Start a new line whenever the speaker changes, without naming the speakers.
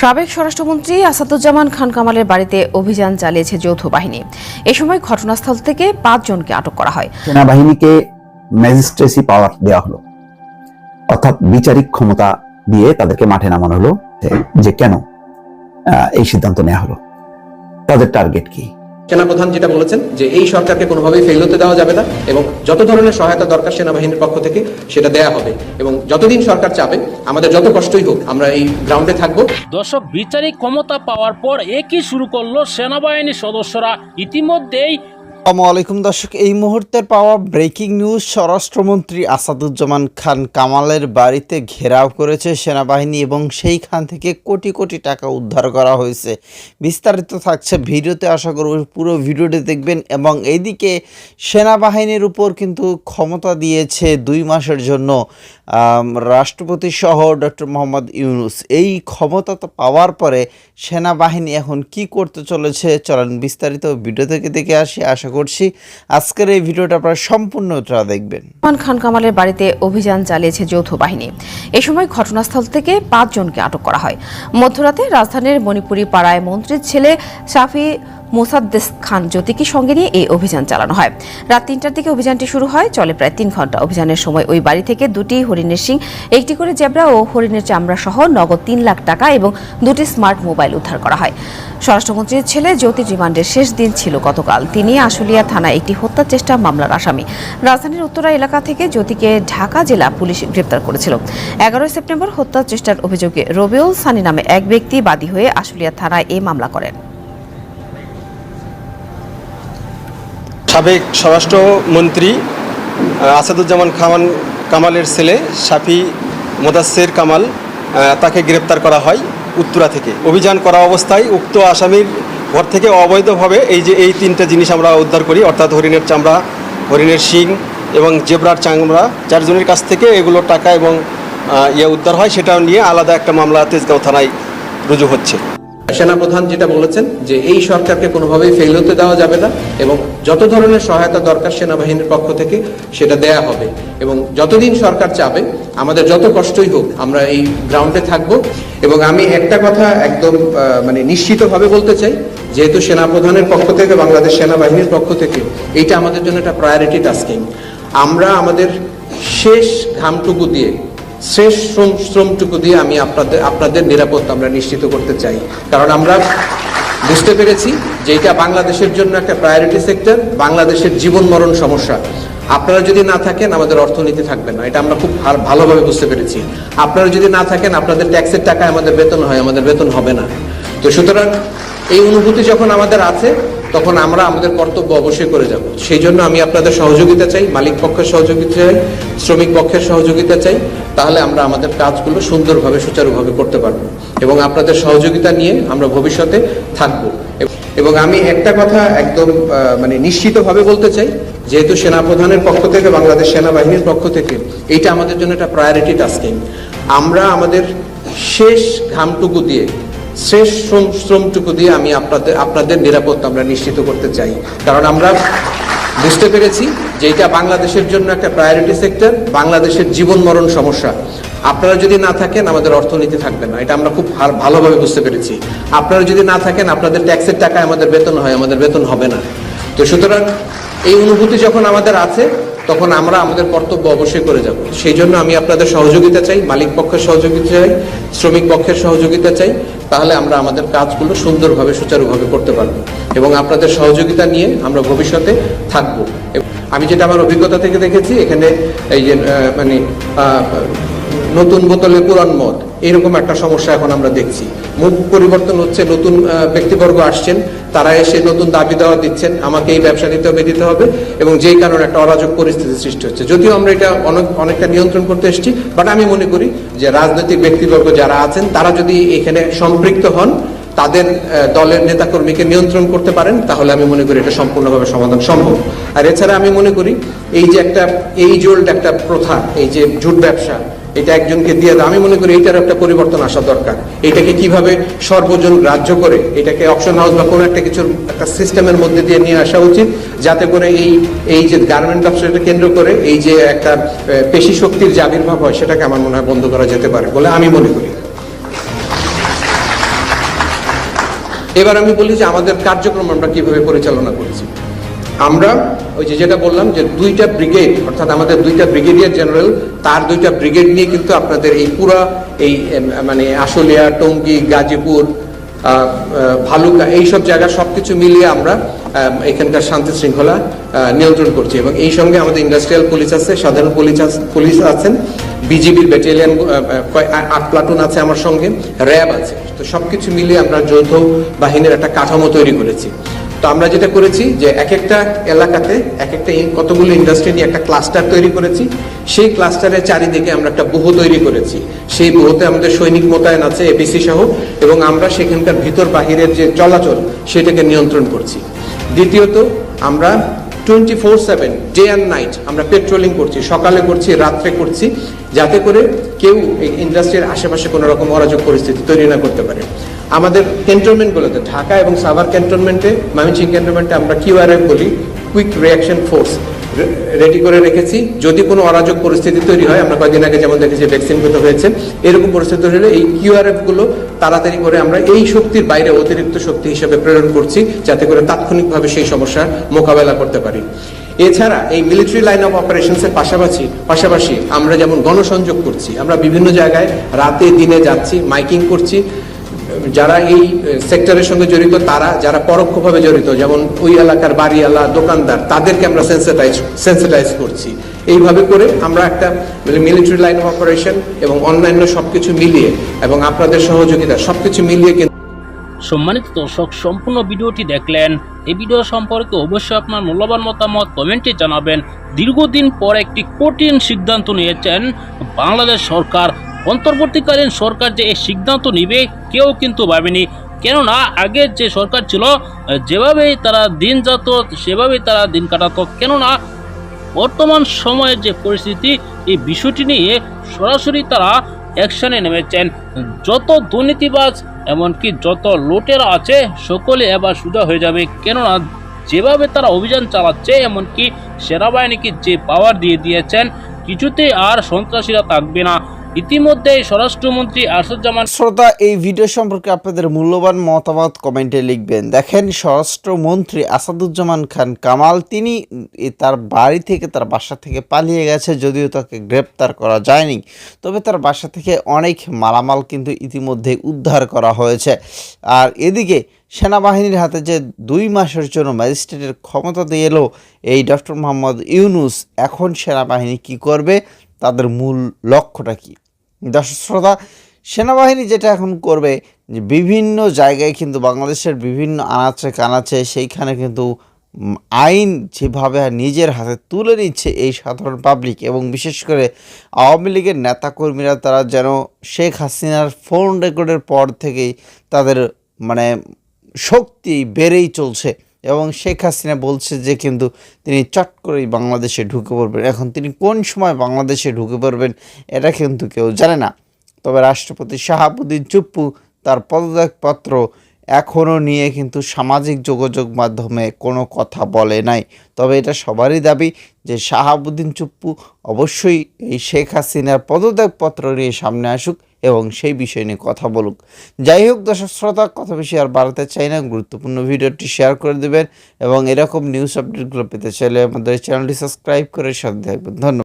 সাবেক স্বরাষ্ট্রমন্ত্রী আসাদুজ্জামান খান কামালের বাড়িতে অভিযান চালিয়েছে যৌথ বাহিনী। এ সময় ঘটনাস্থল থেকে পাঁচ জনকে আটক করা হয়।
সেনাবাহিনীকে ম্যাজিস্ট্রেসি পাওয়ার দেওয়া হলো। অর্থাৎ বিচারিক ক্ষমতা দিয়ে তাদেরকে মাঠে নামানো হলো যে- কেন এই সিদ্ধান্ত নেওয়া হলো। তাদের টার্গেট কি?
সেনাপ্রধান যেটা বলেছেন যে এই সরকারকে কোনোভাবেই ফেল হতে দেওয়া যাবে না এবং যত ধরনের সহায়তা দরকার সেনাবাহিনীর পক্ষ থেকে সেটা দেয়া হবে এবং যতদিন সরকার চাবে আমাদের যত কষ্টই হোক, আমরা এই গ্রাউন্ডে থাকব।
দর্শক, বিচারিক ক্ষমতা পাওয়ার পর একই শুরু করল সেনাবাহিনীর সদস্যরা? ইতিমধ্যেই
আসসালামু আলাইকুম দর্শক, এই মুহূর্তের পাওয়া ব্রেকিং নিউজ স্বরাষ্ট্রমন্ত্রী আসাদুজ্জামান খান কামালের বাড়িতে ঘেরাও করেছে সেনাবাহিনী এবং সেইখান থেকে কোটি কোটি টাকা উদ্ধার করা হয়েছে। বিস্তারিত থাকছে ভিডিওতে, আশা করব পুরো ভিডিওটি দেখবেন এবং এইদিকে সেনাবাহিনীর উপর কিন্তু ক্ষমতা দিয়েছে দুই মাসের জন্য রাষ্ট্রপতি সহ ডক্টর মোহাম্মদ ইউনুস। এই ক্ষমতা তো পাওয়ার পরে সেনাবাহিনী এখন কি করতে চলেছে, চলেন বিস্তারিত ভিডিও থেকে দেখে আসি। আশা করছি। আজকের এই ভিডিওটা আপনারা সম্পূর্ণটা দেখবেন।
মান খান কামালের বাড়িতে অভিযান চালিয়েছে যৌথ বাহিনী। এ সময় ঘটনাস্থল থেকে পাঁচজনকে আটক করা হয়। মধ্যরাতে রাজধানীর মণিপুরি পাড়ায় মন্ত্রীর ছেলে সাফি মোসাদ্দেস খান জ্যোতিকে সঙ্গে নিয়ে এই অভিযান চালানো হয়। রাত তিনটার দিকে অভিযানটি শুরু হয়, চলে প্রায় তিন ঘণ্টা। অভিযানের সময় ওই বাড়ি থেকে দুটি হরিণের সিং একটি করে জেব্রা ও হরিণের চামড়া সহ নগদ তিন লাখ টাকা এবং দুটি স্মার্ট মোবাইল উদ্ধার করা হয়। স্বরাষ্ট্রমন্ত্রীর ছেলে জ্যোতি রিমান্ডের শেষ দিন ছিল গতকাল। তিনি আশুলিয়া থানায় একটি হত্যা চেষ্টা মামলার আসামি। রাজধানীর উত্তরা এলাকা থেকে জ্যোতিকে ঢাকা জেলা পুলিশ গ্রেপ্তার করেছিল। এগারোই সেপ্টেম্বর হত্যা চেষ্টার অভিযোগে রবিউল সানি নামে এক ব্যক্তি বাদী হয়ে আশুলিয়া থানায় এই মামলা করেন।
সাবেক স্বরাষ্ট্রমন্ত্রী আসাদুজ্জামান খামান কামালের ছেলে শাফি মোদাসের কামাল তাকে গ্রেপ্তার করা হয় উত্তরা থেকে। অভিযান করা অবস্থায় উক্ত আসামির ঘর থেকে অবৈধভাবে এই যে এই তিনটা জিনিস আমরা উদ্ধার করি, অর্থাৎ হরিণের চামড়া, হরিণের শিং এবং জেব্রার চামড়া, চারজনের কাছ থেকে এগুলো টাকা এবং ইয়ে উদ্ধার হয়, সেটা নিয়ে আলাদা একটা মামলা তেজগাঁও থানায় রুজু হচ্ছে।
সেনাপ্রধান যেটা বলেছেন যে এই সরকারকে কোনোভাবেই ফেল হতে দেওয়া যাবে না এবং যত ধরনের সহায়তা দরকার সেনাবাহিনীর পক্ষ থেকে সেটা দেয়া হবে। এবং যতদিন সরকার চাবে, আমাদের যত কষ্টই হোক, আমরা এই গ্রাউন্ডে থাকব। এবং আমি একটা কথা একদম মানে নিশ্চিতভাবে বলতে চাই, যেহেতু সেনাপ্রধানের পক্ষ থেকে, বাংলাদেশ সেনাবাহিনীর পক্ষ থেকে এইটা আমাদের জন্য একটা প্রায়োরিটি টাস্কিং আমরা আমাদের শেষ ঘামটুকু দিয়ে শেষ শ্রম শ্রমটুকু দিয়ে আমি আপনাদের আপনাদের নিরাপত্তা আমরা নিশ্চিত করতে চাই। কারণ আমরা বুঝতে পেরেছি যে এটা বাংলাদেশের জন্য একটা প্রায়োরিটি সেক্টর বাংলাদেশের জীবন মরণ সমস্যা। আপনারা যদি না থাকেন, আমাদের অর্থনীতি থাকবে না। এটা আমরা খুব ভালোভাবে বুঝতে পেরেছি। আপনারা যদি না থাকেন, আপনাদের ট্যাক্সের টাকায় আমাদের বেতন হয়, আমাদের বেতন হবে না। তো সুতরাং এই অনুভূতি যখন আমাদের আছে তখন আমরা আমাদের কর্তব্য অবশ্যই করে যাব। সেই জন্য আমি আপনাদের সহযোগিতা চাই, মালিক পক্ষের সহযোগিতা চাই, শ্রমিক পক্ষের সহযোগিতা চাই, তাহলে আমরা আমাদের কাজগুলো সুন্দরভাবে, সুচারুভাবে করতে পারব। এবং আপনাদের সহযোগিতা নিয়ে আমরা ভবিষ্যতে থাকব। এবং আমি একটা কথা একদম মানে নিশ্চিতভাবে বলতে চাই, যেহেতু সেনাপ্রধানের পক্ষ থেকে, বাংলাদেশ সেনাবাহিনীর পক্ষ থেকে, এইটা আমাদের জন্য একটা প্রায়োরিটি টাস্কিং আমরা আমাদের শেষ ঘামটুকু দিয়ে শেষ শ্রম শ্রমটুকু দিয়ে আমি আপনাদের আপনাদের নিরাপত্তা আমরা নিশ্চিত করতে চাই। কারণ আমরা বুঝতে পেরেছি যে এটা বাংলাদেশের জন্য একটা প্রায়োরিটি সেক্টর বাংলাদেশের জীবন মরণ সমস্যা। আপনারা যদি না থাকেন, আমাদের অর্থনীতি থাকবে না। এটা আমরা খুব ভালোভাবে বুঝতে পেরেছি। আপনারা যদি না থাকেন, আপনাদের ট্যাক্সের টাকায় আমাদের বেতন হয়, আমাদের বেতন হবে না। তো সুতরাং, এই অনুভূতি যখন আমাদের আছে, তখন আমরা আমাদের কর্তব্য অবশ্যই করে যাব। সেই জন্য আমি আপনাদের সহযোগিতা চাই, মালিক পক্ষের সহযোগিতা চাই, শ্রমিক পক্ষের সহযোগিতা চাই। তাহলে আমরা আমাদের কাজগুলো সুন্দরভাবে, সুচারুভাবে করতে পারব এবং আপনাদের সহযোগিতা নিয়ে আমরা ভবিষ্যতে থাকব। আমি যেটা আমার অভিজ্ঞতা থেকে দেখেছি, এখানে এই যে মানে নতুন বোতলে পুরান মদ এরকম একটা সমস্যা এখন আমরা দেখছি। মুখ পরিবর্তন হচ্ছে, নতুন ব্যক্তিবর্গ আসছেন, তারা এসে নতুন দাবি দেওয়া দিচ্ছেন, আমাকে এই ব্যবসা নিতে হবে, দিতে হবে, এবং যেই কারণে একটা অরাজক পরিস্থিতি সৃষ্টি হচ্ছে। যদিও আমরা এটা অনেক, অনেকটা নিয়ন্ত্রণ করতে এসেছি বাট আমি মনে করি যে রাজনৈতিক ব্যক্তিবর্গ যারা আছেন, তারা যদি এখানে সম্পৃক্ত হন, তাদের দলের নেতাকর্মীকে নিয়ন্ত্রণ করতে পারেন, তাহলে আমি মনে করি এটা সম্পূর্ণভাবে সমাধান সম্ভব। আর এছাড়া আমি মনে করি, এই যে একটা, এই জোল্ড একটা প্রথা, এই যে জুট ব্যবসা এটা একজনকে দিয়ে আমি মনে করি এইটার একটা পরিবর্তন আসা দরকার। এটাকে কীভাবে সর্বজন গ্রাহ্য করে, এটাকে অপশন হাউস বা কোনো একটা কিছুর একটা সিস্টেমের মধ্যে দিয়ে নিয়ে আসা উচিত, যাতে করে এই এই যে গার্মেন্ট ব্যবসাটা কেন্দ্র করে, এই যে একটা পেশি শক্তির যে আবির্ভাব হয়, সেটাকে আমার মনে হয় বন্ধ করা যেতে পারে বলে আমি মনে করি। এবার আমি বলি যে আমাদের কার্যক্রম আমরা কীভাবে পরিচালনা করছি। আমরা ওই যে যেটা বললাম যে দুইটা ব্রিগেড, অর্থাৎ আমাদের দুইটা ব্রিগেডিয়ার জেনারেল, তার দুইটা ব্রিগেড নিয়ে কিন্তু আপনাদের এই পুরা এই মানে আশুলিয়া, টঙ্গী, গাজীপুর ভালুকা এইসব জায়গা সবকিছু মিলিয়ে আমরা এখানকার শান্তি শৃঙ্খলা নিয়ন্ত্রণ করছি এবং এই সঙ্গে আমাদের ইন্ডাস্ট্রিয়াল পুলিশ আছে, সাধারণ পুলিশ পুলিশ আছেন, বিজিবির ব্যাটালিয়ান আট প্লাটুন আছে আমার সঙ্গে, র্যাব আছে। তো সবকিছু মিলিয়ে আমরা যৌথ বাহিনীর একটা কাঠামো তৈরি করেছি। তো আমরা যেটা করেছি যে এক একটা এলাকাতে এক একটা কতগুলো ইন্ডাস্ট্রি নিয়ে একটা ক্লাস্টার তৈরি করেছি। সেই ক্লাস্টারের চারিদিকে আমরা একটা বহু তৈরি করেছি। সেই বহুতে আমাদের সৈনিক মোতায়েন আছে এপিসি সহ, এবং আমরা সেখানকার ভিতর বাহিরের যে চলাচল, সেটাকে নিয়ন্ত্রণ করছি। দ্বিতীয়ত, আমরা twenty four seven day and night আমরা পেট্রোলিং করছি। সকালে করছি, রাত্রে করছি, যাতে করে কেউ এই ইন্ডাস্ট্রির আশেপাশে কোনো রকম অরাজক পরিস্থিতি তৈরি না করতে পারে। আমাদের ক্যান্টনমেন্টগুলোতে ঢাকা এবং সাভার ক্যান্টনমেন্টে মামিনসিং ক্যান্টনমেন্টে আমরা কিউআরএফ বলি কুইক রিয়াকশন ফোর্স রেডি করে রেখেছি। যদি কোনো অরাজক পরিস্থিতি তৈরি হয়, আমরা কয়েকদিন আগে যেমন দেখেছি ভ্যাকসিন পেতে হয়েছে, এরকম পরিস্থিতি হলে এই কিউআরএফগুলো তাড়াতাড়ি করে আমরা এই শক্তির বাইরে অতিরিক্ত শক্তি হিসেবে প্রেরণ করছি, যাতে করে তাৎক্ষণিকভাবে সেই সমস্যার মোকাবেলা করতে পারি। এছাড়া এই মিলিটারি লাইন অফ অপারেশনসের পাশাপাশি পাশাপাশি আমরা যেমন গণসংযোগ করছি, আমরা বিভিন্ন জায়গায় রাতে, দিনে যাচ্ছি মাইকিং করছি যারা এই সেক্টরের সঙ্গে জড়িত, তারা যারা পরোক্ষভাবে জড়িত, যেমন ওই এলাকার বাড়িওয়ালা, দোকানদার, তাদেরকে আমরা সেন্সিটাইজ সেন্সিটাইজ করছি। এইভাবে করে আমরা একটা মিলিটারি লাইন অফ অপারেশন এবং অন্যান্য সবকিছু মিলিয়ে এবং আপনাদের সহযোগিতা, সবকিছু মিলিয়ে কিন্তু
সম্মানিত দর্শক, সম্পূর্ণ ভিডিওটি দেখলেন। এই ভিডিও সম্পর্কে অবশ্যই আপনার মূল্যবান মতামত কমেন্টে জানাবেন। দীর্ঘদিন পর একটি কঠিন সিদ্ধান্ত নিয়েছেন বাংলাদেশ সরকার। অন্তর্বর্তীকালীন সরকার যে এই সিদ্ধান্ত নিবে, কেউ কিন্তু ভাবেনি। কেননা, আগের যে সরকার ছিল, যেভাবেই তারা দিন যেত, সেভাবেই তারা দিন কাটাতো। কেননা, বর্তমান সময়ের যে পরিস্থিতি, এই বিষয়টি নিয়ে সরাসরি তারা অ্যাকশনে নেমেছেন। যত দুর্নীতিবাজ, এমনকি যত লুটেরা আছে, সকলে এবার সোজা হয়ে যাবে। কেননা, যেভাবে তারা অভিযান চালাচ্ছে, এমনকি সেনাবাহিনীকে যে পাওয়ার দিয়ে দিয়েছেন, কিছুতেই আর সন্ত্রাসীরা থাকবে না। ইতিমধ্যে স্বরাষ্ট্রমন্ত্রী আরসুজ্জামান
শ্রোতা, এই ভিডিও সম্পর্কে আপনাদের মূল্যবান মতামত কমেন্টে লিখবেন। দেখেন, স্বরাষ্ট্রমন্ত্রী আসাদুজ্জামান খান কামাল, তিনি তার বাড়ি থেকে তার বাসা থেকে পালিয়ে গেছে, যদিও তাকে গ্রেপ্তার করা যায়নি। তবে তার বাসা থেকে অনেক মালামাল কিন্তু ইতিমধ্যে উদ্ধার করা হয়েছে। আর এদিকে, সেনাবাহিনীর হাতে যে দুই মাসের জন্য ম্যাজিস্ট্রেটের ক্ষমতা দিয়ে এলো এই ডক্টর মোহাম্মদ ইউনুস, এখন সেনাবাহিনী কি করবে? তাদের মূল লক্ষ্যটা কি? দর্শক শ্রোতা, সেনাবাহিনী যেটা এখন করবে, যে বিভিন্ন জায়গায় কিন্তু বাংলাদেশের বিভিন্ন আনাচে কানাচে সেইখানে কিন্তু আইন যেভাবে নিজের হাতে তুলে নিচ্ছে এই সাধারণ পাবলিক এবং বিশেষ করে আওয়ামী লীগের নেতাকর্মীরা, তারা যেন শেখ হাসিনার ফোন রেকর্ডের পর থেকেই তাদের মানে শক্তি বেড়েই চলছে। এবং শেখ হাসিনা বলছে যে কিন্তু তিনি চট করেই বাংলাদেশে ঢুকে পড়বেন। এখন তিনি কোন সময় বাংলাদেশে ঢুকে পড়বেন এটা কিন্তু কেউ জানে না। তবে রাষ্ট্রপতি শাহাবুদ্দিন চুপ্পু তার পদত্যাগপত্র এখনও নিয়ে কিন্তু সামাজিক যোগাযোগ মাধ্যমে কোনো কথা বলে নাই। তবে এটা সবারই দাবি যে শাহাবুদ্দিন চুপ্পু অবশ্যই এই শেখ হাসিনার পদত্যাগপত্র নিয়ে সামনে আসুক। এবং সেই বিষয় নিয়ে কথা বলুক। যাই হোক, দর্শক শ্রোতা, কথা বেশি আর বাড়াতে চাই না। গুরুত্বপূর্ণ ভিডিওটি শেয়ার করে দেবেন এবং এরকম নিউজ আপডেটগুলো পেতে চাইলে আমাদের চ্যানেলটি সাবস্ক্রাইব করে সাথে থাকবেন। ধন্যবাদ।